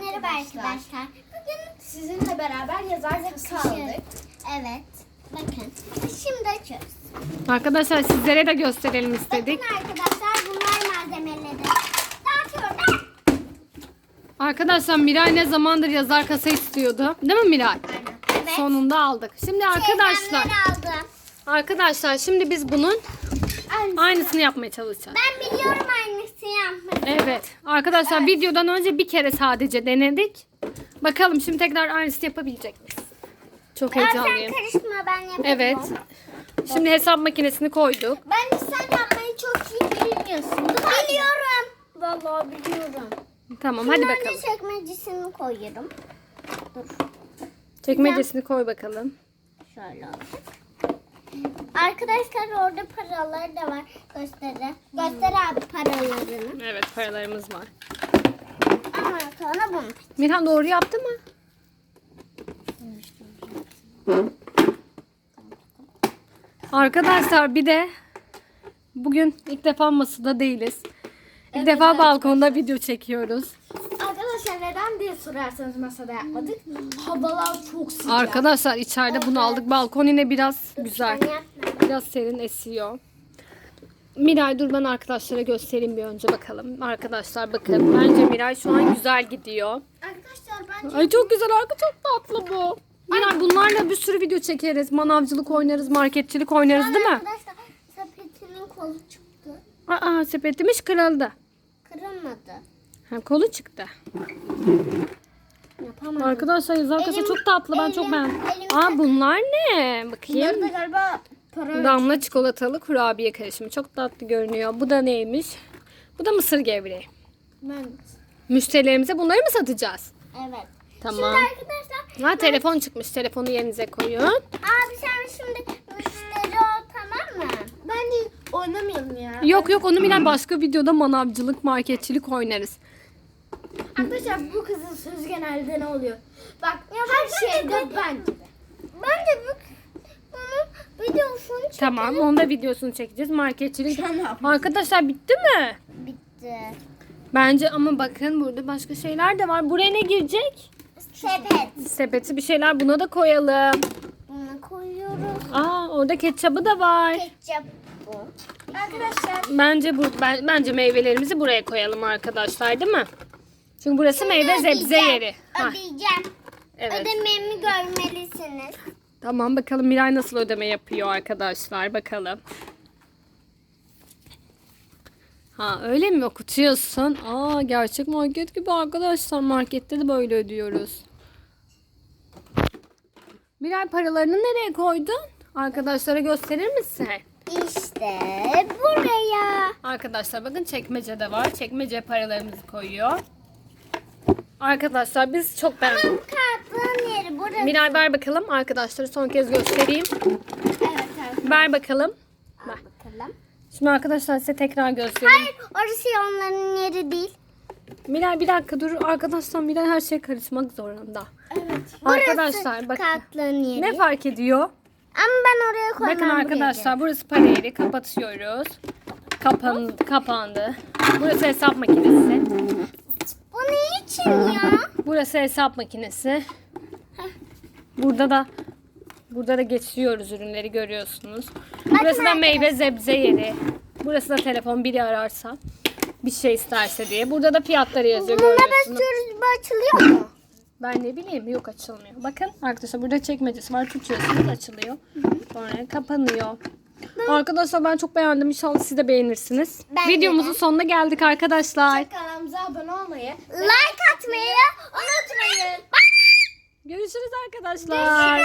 Merhaba arkadaşlar. Bugün Sizinle beraber yazar kasa aldık. Evet. Bakın. Şimdi açıyoruz. Arkadaşlar sizlere de gösterelim istedik. Bakın arkadaşlar bunlar malzemeleri. Dağıtıyorum. Arkadaşlar Miray ne zamandır yazar kasa istiyordu. Değil mi Miray? Evet. Sonunda aldık. Şimdi arkadaşlar, aldım. arkadaşlar şimdi biz bunun aynısını yapmaya çalışacağız. Ben biliyorum aynısını yapmayı. Evet. Arkadaşlar videodan önce bir kere sadece denedik. Bakalım şimdi tekrar aynısını yapabilecek miyiz? Çok Ya sen heyecanlıyım. karışma ben yapayım. Evet. Şimdi hesap makinesini koyduk. Ben sen yapmayı çok iyi bilmiyorsun. Biliyorum. Vallahi biliyorum. Tamam hadi Şimdi bakalım. önce çekmecisini koyuyorum. Dur. Çekmecesini koy bakalım. Şöyle olacak. Arkadaşlar orada paralar da var. Göster. Göster abi paralarını. Evet paralarımız var. Ama sonra bunu. Mirhan doğru yaptı mı? Arkadaşlar bir de bugün ilk defa masada değiliz. İlk defa balkonda video çekiyoruz. Neden diye sorarsanız masada yapmadık. Havalar çok sıcak. Arkadaşlar içeride bunu aldık. Balkon yine biraz güzel. Biraz serin esiyor. Miray dur ben arkadaşlara göstereyim bir önce bakalım. Arkadaşlar bakın bence Miray şu an güzel gidiyor. Arkadaşlar bence Ay çok güzel arka çok tatlı bu. Miray bunlarla bir sürü video çekeriz. Manavcılık oynarız, marketçilik oynarız değil mi? Arkadaşlar sepetinin kolu çıktı. Aa sepetimiz kırıldı. Ha, kolu çıktı. Yapamadım. Arkadaşlar yazar kasa Elim- çok tatlı. Ben çok elim- beğendim. elim- Aa bunlar ne? bunlar Bakayım. da galiba para Damla çikolatalı kurabiye karışımı. Çok tatlı görünüyor. Bu da neymiş? Bu da mısır gevreği. ben Müşterilerimize bunları mı satacağız? Evet. Tamam. Şimdi arkadaşlar Ha telefon çıkmış. Telefonu yerinize koyun. abi sen şimdi müşteri ol tamam mı? bence oynamayalım ya. Yok yok onu bilen başka videoda manavcılık, marketçilik oynarız. Arkadaşlar bu kızın sözü genelde ne oluyor? Bak her şeyde ben gibi. Bence bu bunun videosunu çek- Tamam onun da videosunu çekeceğiz. Marketçilik. Tamam. Arkadaşlar bitti mi? bitti. Bence ama bakın burada başka şeyler de var. Buraya ne girecek? Sepet. Sepeti bir şeyler buna da koyalım. Bunu koyuyoruz. Aa orada ketçabı da var. Ketçap bu. Arkadaşlar Bence bu ben, bence meyvelerimizi buraya koyalım arkadaşlar değil mi? Çünkü burası meyve Ödeyeceğim. yeri. Ha, Ödeyeceğim. evet. Ödememi görmelisiniz. Tamam bakalım Miray nasıl ödeme yapıyor arkadaşlar bakalım. Ha öyle mi okutuyorsun? Aa gerçek market gibi arkadaşlar. Markette de böyle ödüyoruz. Miray paralarını nereye koydun? Arkadaşlara gösterir misin? İşte buraya. Arkadaşlar bakın çekmecede var. Çekmece paralarımızı koyuyor. Arkadaşlar biz çok beğendik. Kartın yeri burası. Miray ver bakalım. Arkadaşları son kez göstereyim. Evet evet. Ver bakalım. Ver. Bakalım. Şimdi arkadaşlar size tekrar göstereyim. Hayır orası onların yeri değil. Miray bir dakika dur. Arkadaşlar Miray her şeye karışmak zorunda. evet. Arkadaşlar bakın. Kartların yeri. Ne fark ediyor? Ama ben oraya koymam. Bakın arkadaşlar burası para yeri. Kapatıyoruz. Kapan, kapandı. Burası hesap makinesi. Bu ne için ya? Burası hesap makinesi. Burada da burada da geçiyoruz ürünleri görüyorsunuz. Burası da meyve zebze yeri. Burası da telefon biri ararsa bir şey isterse diye. Burada da fiyatları yazıyor Buna görüyorsunuz. basıyoruz bu açılıyor mu? Ben ne bileyim yok açılmıyor. Bakın arkadaşlar burada çekmecesi var. Tutuyorsunuz açılıyor. Sonra kapanıyor. Arkadaşlar ben çok beğendim. İnşallah siz de beğenirsiniz. Ben de. Videomuzun sonuna geldik arkadaşlar. Kanalımıza abone olmayı. Like atmayı unutmayın. Görüşürüz arkadaşlar.